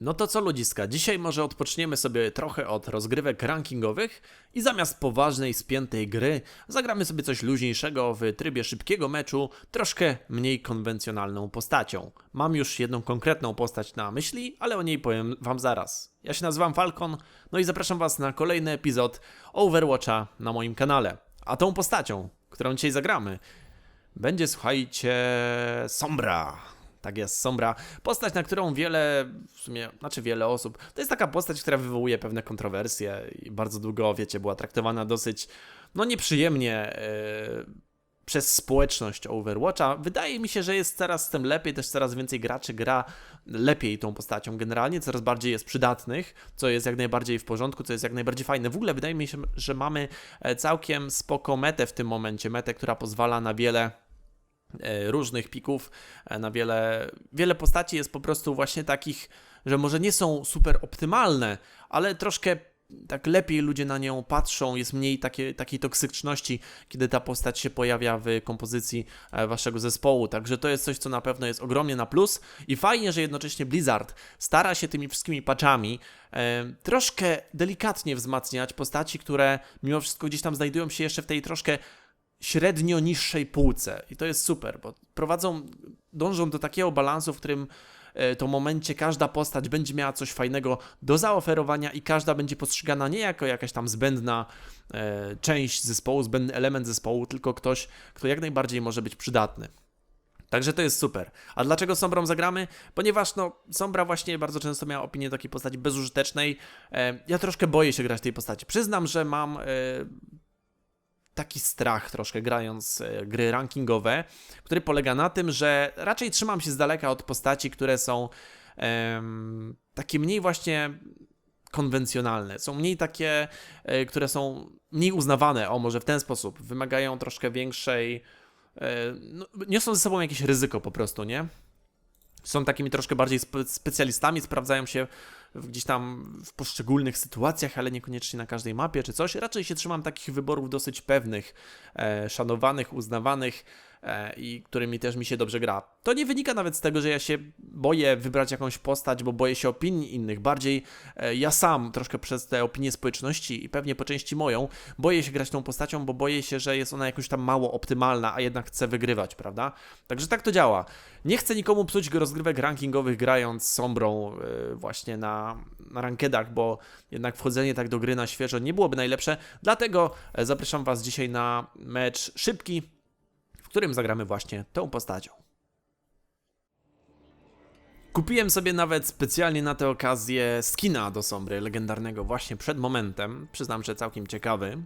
No to co ludziska, dzisiaj może odpoczniemy sobie trochę od rozgrywek rankingowych i zamiast poważnej, spiętej gry zagramy sobie coś luźniejszego w trybie szybkiego meczu, troszkę mniej konwencjonalną postacią. Mam już jedną konkretną postać na myśli, ale o niej powiem wam zaraz. Ja się nazywam Falcon, no i zapraszam was na kolejny epizod Overwatcha na moim kanale. A tą postacią, którą dzisiaj zagramy, będzie, słuchajcie, Sombra. Tak jest, Sombra. Postać, na którą wiele, w sumie, znaczy wiele osób, to jest taka postać, która wywołuje pewne kontrowersje i bardzo długo, wiecie, była traktowana dosyć, no nieprzyjemnie yy, przez społeczność Overwatcha. Wydaje mi się, że jest coraz z tym lepiej, też coraz więcej graczy gra lepiej tą postacią. Generalnie coraz bardziej jest przydatnych, co jest jak najbardziej w porządku, co jest jak najbardziej fajne. W ogóle wydaje mi się, że mamy e, całkiem spoko metę w tym momencie, metę, która pozwala na wiele różnych pików, e, na wiele, wiele postaci jest po prostu właśnie takich, że może nie są super optymalne, ale troszkę tak lepiej ludzie na nią patrzą, jest mniej takie, takiej toksyczności, kiedy ta postać się pojawia w kompozycji e, waszego zespołu. Także to jest coś, co na pewno jest ogromnie na plus i fajnie, że jednocześnie Blizzard stara się tymi wszystkimi patchami e, troszkę delikatnie wzmacniać postaci, które mimo wszystko gdzieś tam znajdują się jeszcze w tej troszkę średnio niższej półce. I to jest super, bo prowadzą, dążą do takiego balansu, w którym e, to momencie każda postać będzie miała coś fajnego do zaoferowania i każda będzie postrzegana nie jako jakaś tam zbędna e, część zespołu, zbędny element zespołu, tylko ktoś, kto jak najbardziej może być przydatny. Także to jest super. A dlaczego Sombrą zagramy? Ponieważ no, Sombra właśnie bardzo często miała opinię takiej postaci bezużytecznej. E, ja troszkę boję się grać tej postaci. Przyznam, że mam taki strach troszkę grając e, gry rankingowe, który polega na tym, że raczej trzymam się z daleka od postaci, które są em, takie mniej właśnie konwencjonalne, są mniej takie, e, które są mniej uznawane, o może w ten sposób, wymagają troszkę większej, e, no, niosą ze sobą jakieś ryzyko po prostu, nie? Są takimi troszkę bardziej spe specjalistami, sprawdzają się gdzieś tam w poszczególnych sytuacjach, ale niekoniecznie na każdej mapie czy coś. Raczej się trzymam takich wyborów dosyć pewnych, e, szanowanych, uznawanych i którymi też mi się dobrze gra. To nie wynika nawet z tego, że ja się boję wybrać jakąś postać, bo boję się opinii innych. Bardziej e, ja sam, troszkę przez te opinie społeczności i pewnie po części moją, boję się grać tą postacią, bo boję się, że jest ona jakoś tam mało optymalna, a jednak chcę wygrywać, prawda? Także tak to działa. Nie chcę nikomu psuć rozgrywek rankingowych grając Sombrą e, właśnie na, na rankedach, bo jednak wchodzenie tak do gry na świeżo nie byłoby najlepsze. Dlatego e, zapraszam Was dzisiaj na mecz szybki, w którym zagramy właśnie tą postacią. Kupiłem sobie nawet specjalnie na tę okazję skina do Sombry legendarnego właśnie przed momentem. Przyznam, że całkiem ciekawy.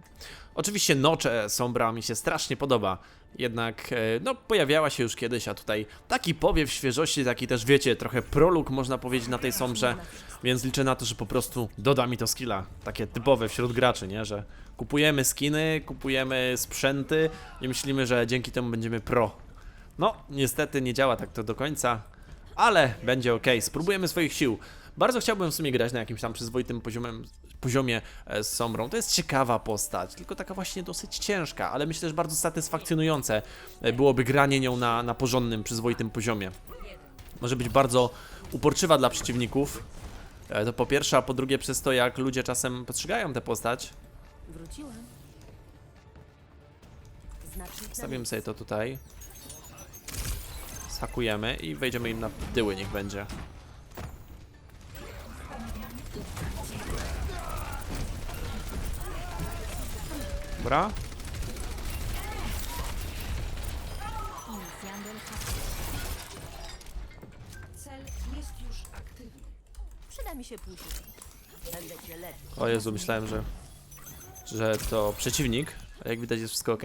Oczywiście nocze Sombra mi się strasznie podoba. Jednak, e, no, pojawiała się już kiedyś, a tutaj taki powiew świeżości, taki też, wiecie, trochę prolog można powiedzieć na tej Sombrze, więc liczę na to, że po prostu doda mi to skilla. Takie typowe wśród graczy, nie? Że kupujemy skiny, kupujemy sprzęty i myślimy, że dzięki temu będziemy pro. No, niestety nie działa tak to do końca, ale będzie ok. Spróbujemy swoich sił. Bardzo chciałbym w sumie grać na jakimś tam przyzwoitym poziomem, poziomie e, z Sombrą. To jest ciekawa postać, tylko taka właśnie dosyć ciężka, ale myślę, że bardzo satysfakcjonujące e, byłoby granie nią na, na porządnym, przyzwoitym poziomie. Może być bardzo uporczywa dla przeciwników. E, To po pierwsze, a po drugie przez to, jak ludzie czasem postrzegają tę postać. Wróciłam. Znacznik Stawimy sobie to tutaj. Skakujemy i wejdziemy im na tyły, niech będzie. Dobra. Przyda mi się później. Będę cię leczył. O Jezu, myślałem, że, że to przeciwnik. Ale jak widać jest wszystko ok.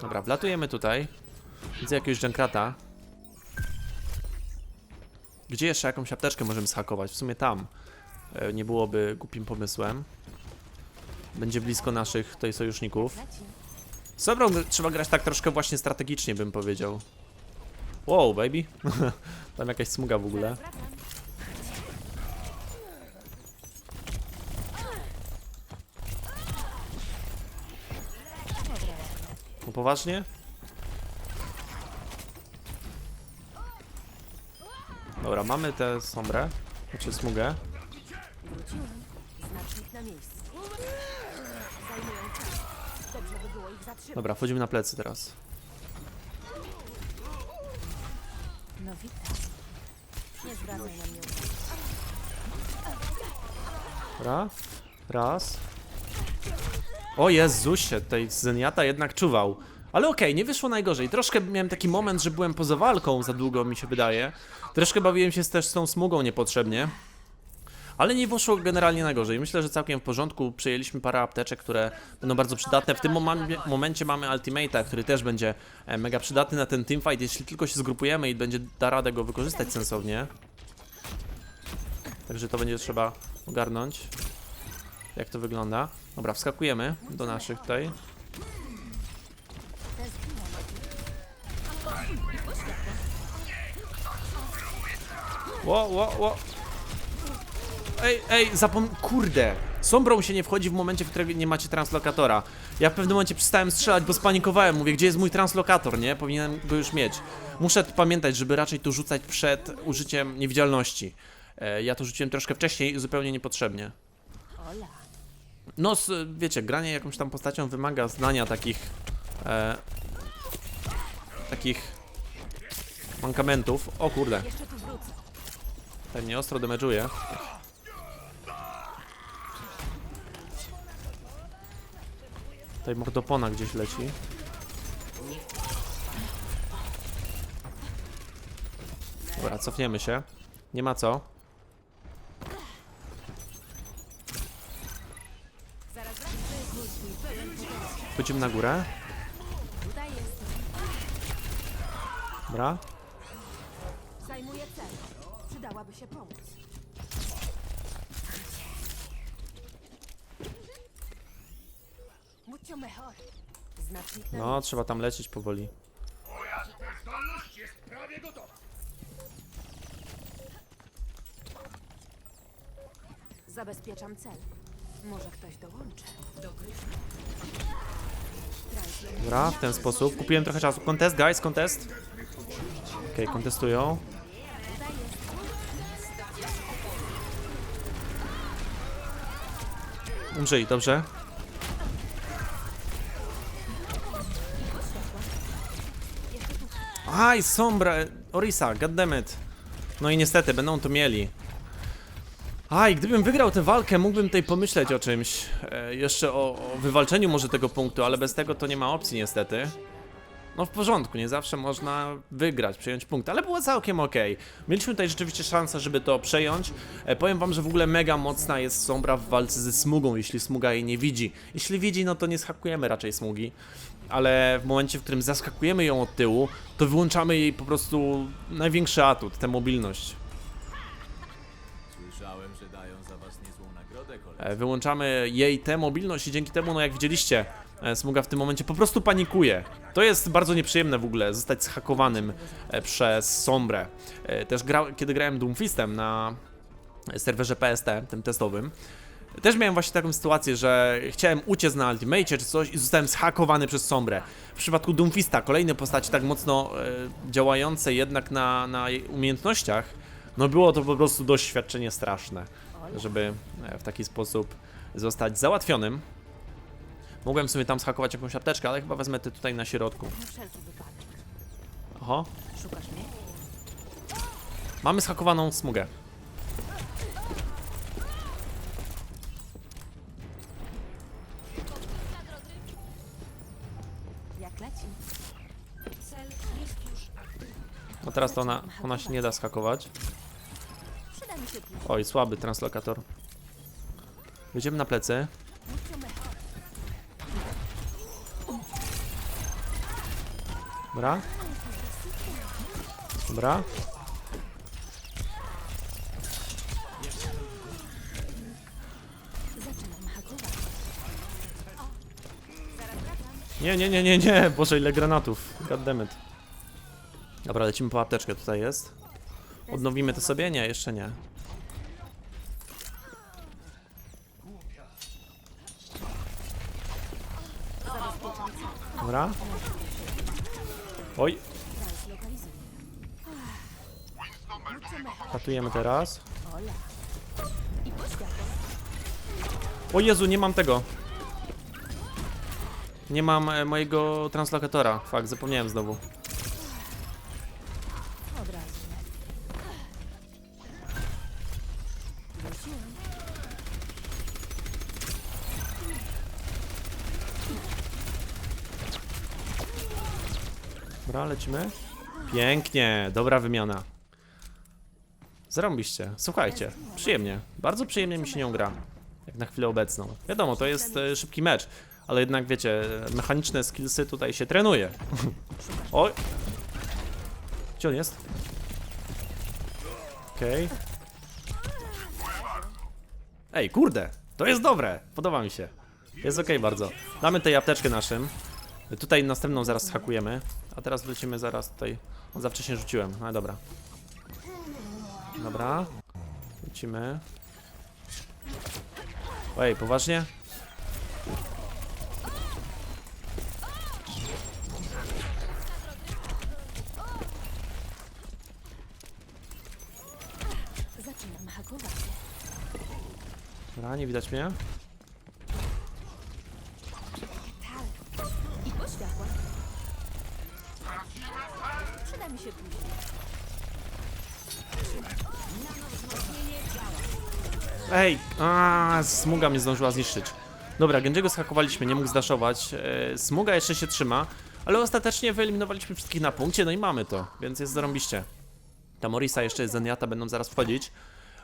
Dobra, wlatujemy tutaj. Widzę jakiegoś junkrata. Gdzie jeszcze jakąś apteczkę możemy schakować? W sumie tam. E, Nie byłoby głupim pomysłem. Będzie blisko naszych tutaj sojuszników. Sobrą trzeba grać tak troszkę właśnie strategicznie, bym powiedział. Wow, baby. Tam jakaś smuga w ogóle. No poważnie? Dobra, mamy tę sombrę, znaczy smugę. Znacznik na miejscu. Zajmują. Dobrze by było ich zatrzymać. Dobra, wchodzimy na plecy teraz. No witam. Nie zwracaj na mnie uwagi. Dobra, raz. O Jezusie, tej Zeniata jednak czuwał. Ale okej, nie wyszło najgorzej. Troszkę miałem taki moment, że byłem poza walką za długo, mi się wydaje. Troszkę bawiłem się też z tą smugą niepotrzebnie. Ale nie wyszło generalnie najgorzej. Myślę, że całkiem w porządku. Przyjęliśmy parę apteczek, które będą bardzo przydatne. W tym mom- momencie mamy Ultimate'a, który też będzie e, mega przydatny na ten teamfight, jeśli tylko się zgrupujemy i będzie da radę go wykorzystać sensownie. Także to będzie trzeba ogarnąć. Jak to wygląda. Dobra, wskakujemy do naszych tutaj. Ło, ło, ło. Ej, ej, zapom... Kurde! Sombrą się nie wchodzi w momencie, w którym nie macie translokatora. Ja w pewnym momencie przestałem strzelać, bo spanikowałem. Mówię, gdzie jest mój translokator, nie? Powinienem go już mieć. Muszę pamiętać, żeby raczej tu rzucać przed użyciem niewidzialności. E, ja to rzuciłem troszkę wcześniej zupełnie niepotrzebnie. No, wiecie, granie jakąś tam postacią wymaga znania takich. E, takich. mankamentów. O kurde, Jeszcze tu wrócę. Ten mnie ostro damage'uje. Tutaj mordopona gdzieś leci. Dobra, cofniemy się. Nie ma co. Chodzimy na górę. Dobra. Przydałaby się pomoc. Mucho mejor. Znacznik na No, trzeba tam lecieć powoli. Zabezpieczam cel. Może ktoś dołączy. Dobra, w ten sposób. Kupiłem trochę czasu. Kontest, guys, kontest. Okej, kontestują. Umrzyj, dobrze. Aj, Sombra, Orisa, goddammit. No i niestety, będą to mieli. Aj, gdybym wygrał tę walkę, mógłbym tutaj pomyśleć o czymś. E, jeszcze o, o wywalczeniu może tego punktu, ale bez tego to nie ma opcji niestety. No w porządku, nie zawsze można wygrać, przejąć punkt, ale było całkiem okej. Mieliśmy tutaj rzeczywiście szansę, żeby to przejąć. E, powiem wam, że w ogóle mega mocna jest Sombra w walce ze smugą, jeśli smuga jej nie widzi. Jeśli widzi, no to nie schakujemy raczej smugi. Ale w momencie, w którym zaskakujemy ją od tyłu, to wyłączamy jej po prostu największy atut, tę mobilność. Słyszałem, że dają za was niezłą nagrodę. E, Wyłączamy jej tę mobilność i dzięki temu, no jak widzieliście, Smuga w tym momencie po prostu panikuje. To jest bardzo nieprzyjemne w ogóle, zostać zhakowanym e, przez Sombrę. E, Też gra, kiedy grałem Doomfistem na serwerze PST, tym testowym, też miałem właśnie taką sytuację, że chciałem uciec na Ultimate czy coś i zostałem zhakowany przez Sombrę. W przypadku Doomfista, kolejne postaci tak mocno e, działające jednak na, na umiejętnościach, no było to po prostu doświadczenie straszne, żeby e, w taki sposób zostać załatwionym. Mogłem sobie tam schakować jakąś apteczkę, ale chyba wezmę te tutaj na środku. Oho, mamy schakowaną smugę. Jak. No teraz to ona, ona się nie da schakować. Oj, słaby translokator. Jedziemy na plecy. Mucho mejor. Dobra. Dobra. Nie, nie, nie, nie, nie. Boże, ile granatów. Goddammit. Dobra, lecimy po apteczkę. Tutaj jest. Odnowimy to sobie? Nie, jeszcze nie. Dobra. Oj, Ratujemy teraz. O Jezu, nie mam tego. Nie mam e, mojego translokatora. Fakt, zapomniałem znowu. Dobra, lecimy. Pięknie, dobra wymiana. Zarąbiście. Słuchajcie, przyjemnie. Bardzo przyjemnie mi się nią gra. Jak na chwilę obecną. Wiadomo, to jest e, szybki mecz, ale jednak wiecie, mechaniczne skillsy tutaj się trenuje. Oj! Gdzie on jest? Okej. Ej, kurde! To jest dobre! Podoba mi się. Jest okej bardzo. Damy tej apteczkę naszym. Tutaj następną zaraz hakujemy. A teraz wlecimy zaraz tutaj. O, za wcześnie rzuciłem. No dobra. Dobra. Lecimy. Ej, poważnie? Zaczynam hakować. Dobra, nie widać mnie. A, smuga mnie zdążyła zniszczyć. Dobra, Genjiego schakowaliśmy, nie mógł zdaszować. E, smuga jeszcze się trzyma, ale ostatecznie wyeliminowaliśmy wszystkich na punkcie, no i mamy to, więc jest zarąbiście. Ta Morisa jeszcze jest Zenyatta, będą zaraz wchodzić.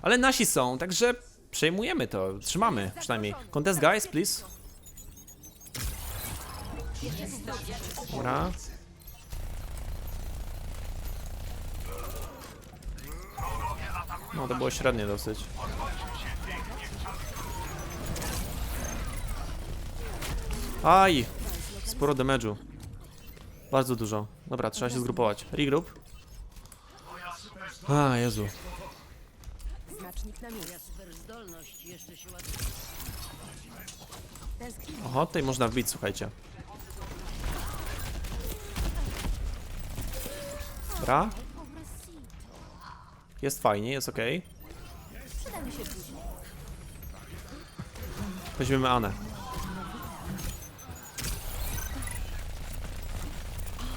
Ale nasi są, także przejmujemy to, trzymamy przynajmniej. Contest guys, please. Dobra. No to było średnie dosyć. Aj! Sporo damage'u. Bardzo dużo. Dobra, trzeba się zgrupować. Regroup. A, Jezu. Znacznik na miejscu. Tęskniłam. Oho, tutaj można wbić, słuchajcie. Dobra. Jest fajnie, jest ok. Weźmiemy Anę.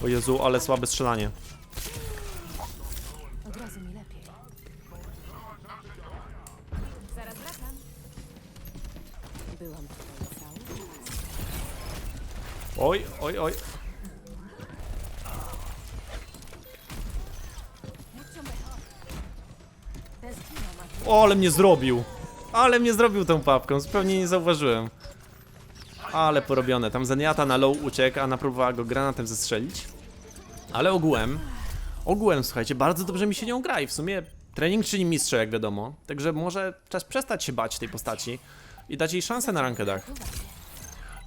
O Jezu, ale słabe strzelanie. Od razu mi lepiej. Zaraz wracam. Byłam tutaj cały Oj, oj, oj. Tęskniłam, a O, ale mnie zrobił. Ale mnie zrobił tą papką, zupełnie nie zauważyłem. Ale porobione. Tam Zenyatta na low uciekł, a ona próbowała go granatem zestrzelić. Ale ogółem, ogółem, słuchajcie, bardzo dobrze mi się nią gra i w sumie trening czyni mistrza, jak wiadomo. Także może czas przestać się bać tej postaci i dać jej szansę na rankedach.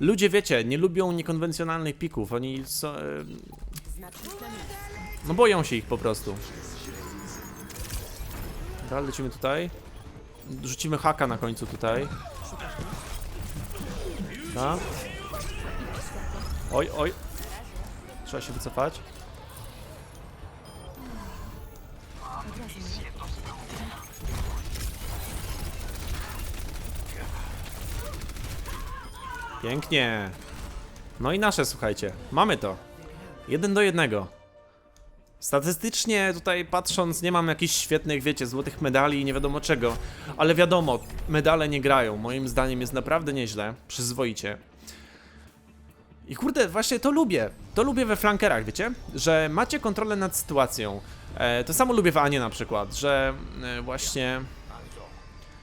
Ludzie, wiecie, nie lubią niekonwencjonalnych pików, oni są, e, no boją się ich po prostu. Dobra, lecimy tutaj. Rzucimy haka na końcu tutaj. Dobra. Oj, oj. Trzeba się wycofać. Pięknie. No i nasze, słuchajcie. Mamy to. Jeden do jednego. Statystycznie tutaj patrząc, nie mam jakichś świetnych, wiecie, złotych medali i nie wiadomo czego, ale wiadomo, medale nie grają. Moim zdaniem jest naprawdę nieźle, przyzwoicie. I kurde, właśnie to lubię. To lubię we flankerach, wiecie? Że macie kontrolę nad sytuacją. E, to samo lubię w Anie na przykład, że e, właśnie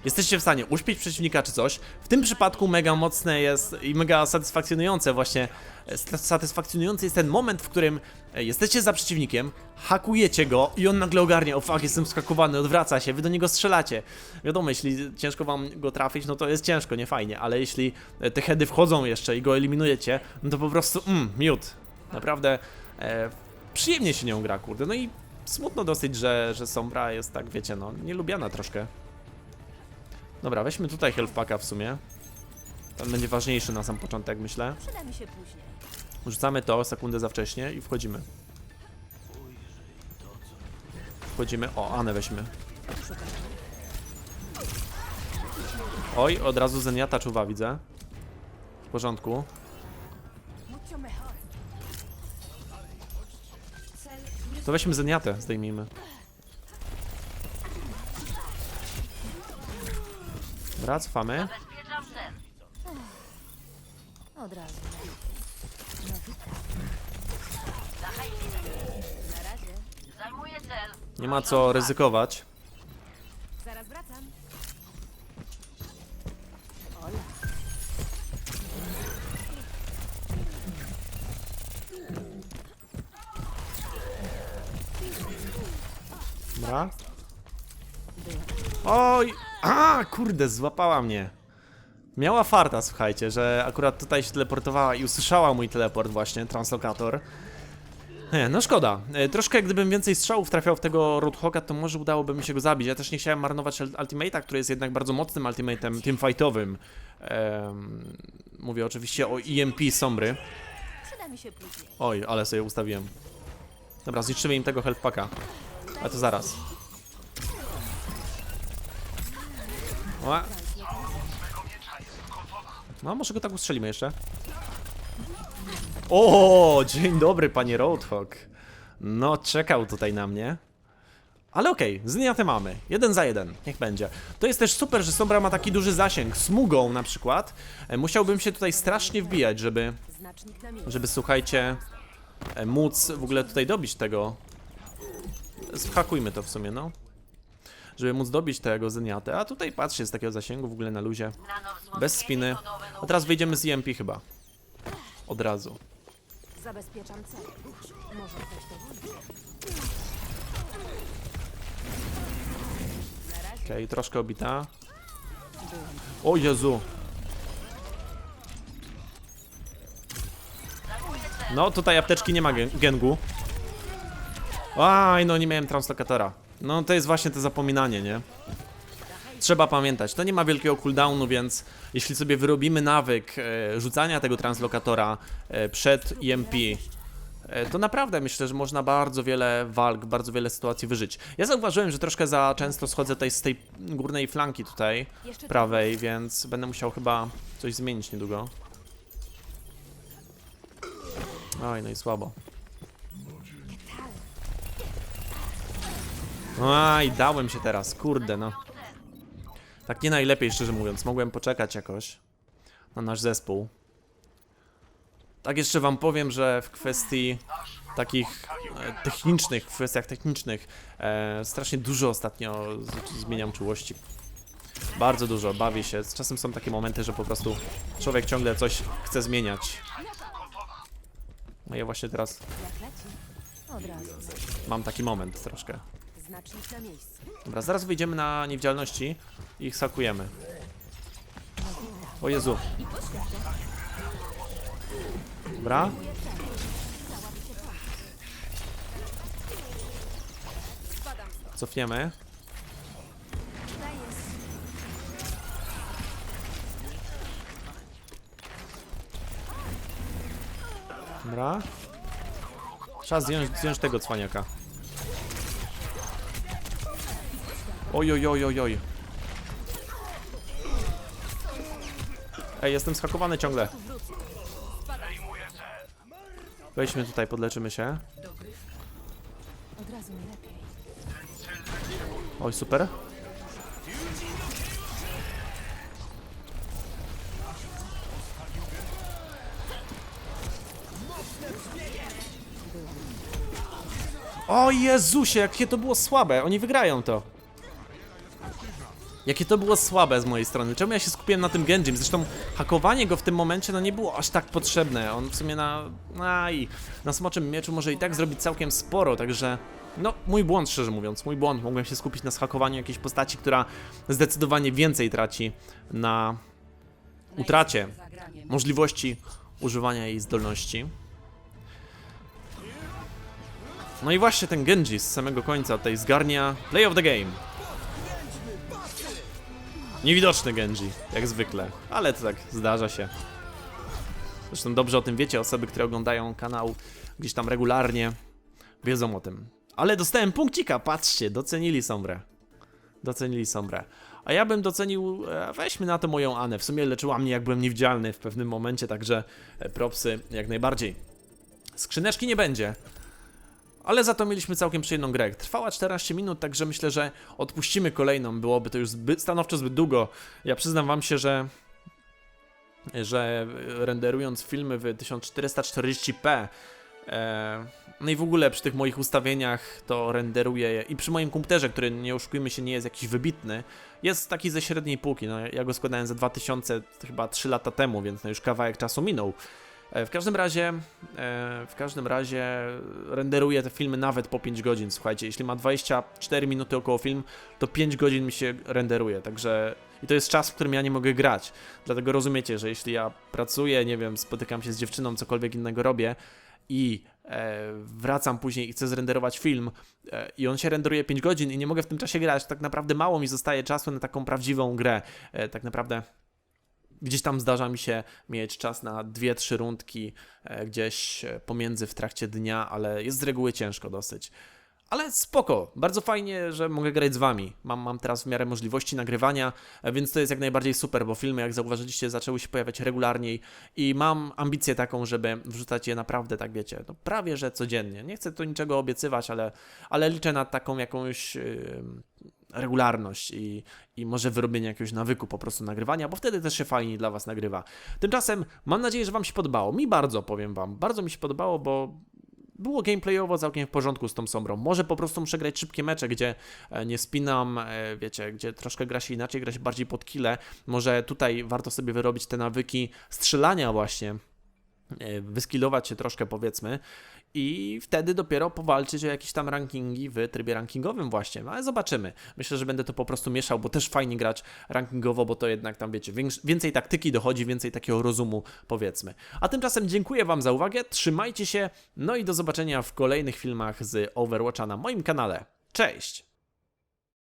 jesteście w stanie uśpić przeciwnika czy coś. W tym przypadku mega mocne jest i mega satysfakcjonujące właśnie, e, satysfakcjonujący jest ten moment, w którym e, jesteście za przeciwnikiem, hakujecie go i on nagle ogarnia, o fuck, jestem skakowany, odwraca się, wy do niego strzelacie. Wiadomo, jeśli ciężko wam go trafić, no to jest ciężko, nie fajnie, ale jeśli e, te heady wchodzą jeszcze i go eliminujecie, no to po prostu, mm, miód. Naprawdę e, przyjemnie się nią gra, kurde, no i smutno dosyć, że, że Sombra jest tak, wiecie, no, nielubiana troszkę. Dobra, weźmy tutaj health packa w sumie. Ten będzie ważniejszy na sam początek, myślę. Przyda mi się później. Rzucamy to sekundę za wcześnie i wchodzimy. wchodzimy. O, Anę weźmy. Oj, od razu Zeniata czuwa, widzę. W porządku. To weźmy Zeniatę, zdejmijmy. Dobra, cofamy. Od razu. No witam. Na razie. Nie ma co ryzykować. Zaraz wracam. Ola. Dobra. Oj! A, kurde, złapała mnie. Miała farta, słuchajcie, że akurat tutaj się teleportowała i usłyszała mój teleport właśnie, translokator. No szkoda. E, Troszkę gdybym więcej strzałów trafiał w tego Roadhoga, to może udałoby mi się go zabić. Ja też nie chciałem marnować ul- ultimate'a, który jest jednak bardzo mocnym ultimate'em teamfightowym. Em, mówię oczywiście o EMP Sombry. Oj, ale sobie ustawiłem. Dobra, zniszczymy im tego health packa. A to zaraz. O. No, może go tak ustrzelimy jeszcze. O, dzień dobry, panie Roadhog. No, czekał tutaj na mnie. Ale okej, okay, mamy. Jeden za jeden, niech będzie. To jest też super, że Sombra ma taki duży zasięg. Smugą na przykład. E, Musiałbym się tutaj strasznie wbijać, żeby żeby słuchajcie, e, móc w ogóle tutaj dobić tego. Zhakujmy to w sumie, no. Żeby móc dobić tego zeniatę. A tutaj patrzcie, z takiego zasięgu w ogóle na luzie. Bez spiny. A teraz wyjdziemy z EMP chyba. Od razu. Zabezpieczam cel. Może ktoś to. Okej, troszkę obita. O Jezu. No, tutaj apteczki nie ma gen- gengu. Aj, no nie miałem translokatora. No to jest właśnie to zapominanie, nie? Trzeba pamiętać, to nie ma wielkiego cooldownu, więc jeśli sobie wyrobimy nawyk e, rzucania tego translokatora e, przed EMP, e, to naprawdę myślę, że można bardzo wiele walk, bardzo wiele sytuacji wyżyć. Ja zauważyłem, że troszkę za często schodzę tutaj z tej górnej flanki tutaj, prawej, więc będę musiał chyba coś zmienić niedługo. Oj, no i słabo. Aj, dałem się teraz, kurde no. Tak nie najlepiej, szczerze mówiąc. Mogłem poczekać jakoś na nasz zespół. Tak jeszcze wam powiem, że w kwestii takich e, technicznych, w kwestiach technicznych e, strasznie dużo ostatnio zmieniam czułości. Bardzo dużo, bawię się. Czasem są takie momenty, że po prostu człowiek ciągle coś chce zmieniać. No ja właśnie teraz mam taki moment troszkę. Znacznik na miejscu. Dobra, zaraz wyjdziemy na niewidzialności i ich sakujemy. O Jezu. Dobra. Cofniemy. Dobra. Trzeba zdjąć, zdjąć tego cwaniaka. Oj, oj, oj, oj, oj. Ej, jestem schakowany ciągle. Wejdźmy tutaj, podleczymy się. Oj, super. O Jezusie, jakie to było słabe. Oni wygrają to. Jakie to było słabe z mojej strony. Czemu ja się skupiłem na tym Genjim? Zresztą hakowanie go w tym momencie no nie było aż tak potrzebne. On w sumie na... Aj, na smoczym mieczu może i tak zrobić całkiem sporo, także... No, mój błąd, szczerze mówiąc, mój błąd. Mogłem się skupić na zhakowaniu jakiejś postaci, która zdecydowanie więcej traci na utracie możliwości używania jej zdolności. No i właśnie ten Genji z samego końca tutaj zgarnia Play of the Game. Niewidoczny Genji, jak zwykle, ale to tak zdarza się. Zresztą dobrze o tym wiecie, osoby, które oglądają kanał gdzieś tam regularnie, wiedzą o tym. Ale dostałem punkcika, patrzcie, docenili Sombrę. Docenili Sombrę. A ja bym docenił, e, weźmy na to moją Anę. W sumie leczyła mnie, jak byłem niewidzialny w pewnym momencie, także e, propsy jak najbardziej. Skrzyneczki nie będzie. Ale za to mieliśmy całkiem przyjemną grę. Trwała 14 minut, także myślę, że odpuścimy kolejną. Byłoby to już zbyt, stanowczo zbyt długo. Ja przyznam wam się, że że renderując filmy w 1440p e, no i w ogóle przy tych moich ustawieniach to renderuję je i przy moim komputerze, który nie oszukujmy się nie jest jakiś wybitny, jest taki ze średniej półki. No, ja go składałem za 2000 chyba 3 lata temu, więc no już kawałek czasu minął. E, W każdym razie, e, w każdym razie renderuję te filmy nawet po 5 godzin. Słuchajcie, jeśli ma 24 minuty około film, to 5 godzin mi się renderuje, także i to jest czas, w którym ja nie mogę grać. Dlatego rozumiecie, że jeśli ja pracuję, nie wiem, spotykam się z dziewczyną, cokolwiek innego robię i e, wracam później i chcę zrenderować film e, i on się renderuje 5 godzin i nie mogę w tym czasie grać, tak naprawdę mało mi zostaje czasu na taką prawdziwą grę. E, tak naprawdę gdzieś tam zdarza mi się mieć czas na dwie, trzy rundki e, gdzieś e, pomiędzy w trakcie dnia, ale jest z reguły ciężko dosyć. Ale spoko, bardzo fajnie, że mogę grać z wami. Mam, mam teraz w miarę możliwości nagrywania, e, więc to jest jak najbardziej super, bo filmy, jak zauważyliście, zaczęły się pojawiać regularniej i mam ambicję taką, żeby wrzucać je naprawdę, tak wiecie, no prawie że codziennie. Nie chcę tu niczego obiecywać, ale, ale liczę na taką jakąś yy, regularność i, i może wyrobienie jakiegoś nawyku po prostu nagrywania, bo wtedy też się fajnie dla was nagrywa. Tymczasem mam nadzieję, że wam się podobało. Mi bardzo, powiem wam, bardzo mi się podobało, bo było gameplayowo całkiem w porządku z tą sombrą. Może po prostu muszę grać szybkie mecze, gdzie e, nie spinam, e, wiecie, gdzie troszkę gra się inaczej, gra się bardziej pod kile. Może tutaj warto sobie wyrobić te nawyki strzelania właśnie, e, wyskilować się troszkę powiedzmy i wtedy dopiero powalczyć o jakieś tam rankingi w trybie rankingowym właśnie, No, ale zobaczymy. Myślę, że będę to po prostu mieszał, bo też fajnie grać rankingowo, bo to jednak tam wiecie, więcej taktyki dochodzi, więcej takiego rozumu powiedzmy. A tymczasem dziękuję wam za uwagę, trzymajcie się, no i do zobaczenia w kolejnych filmach z Overwatcha na moim kanale. Cześć!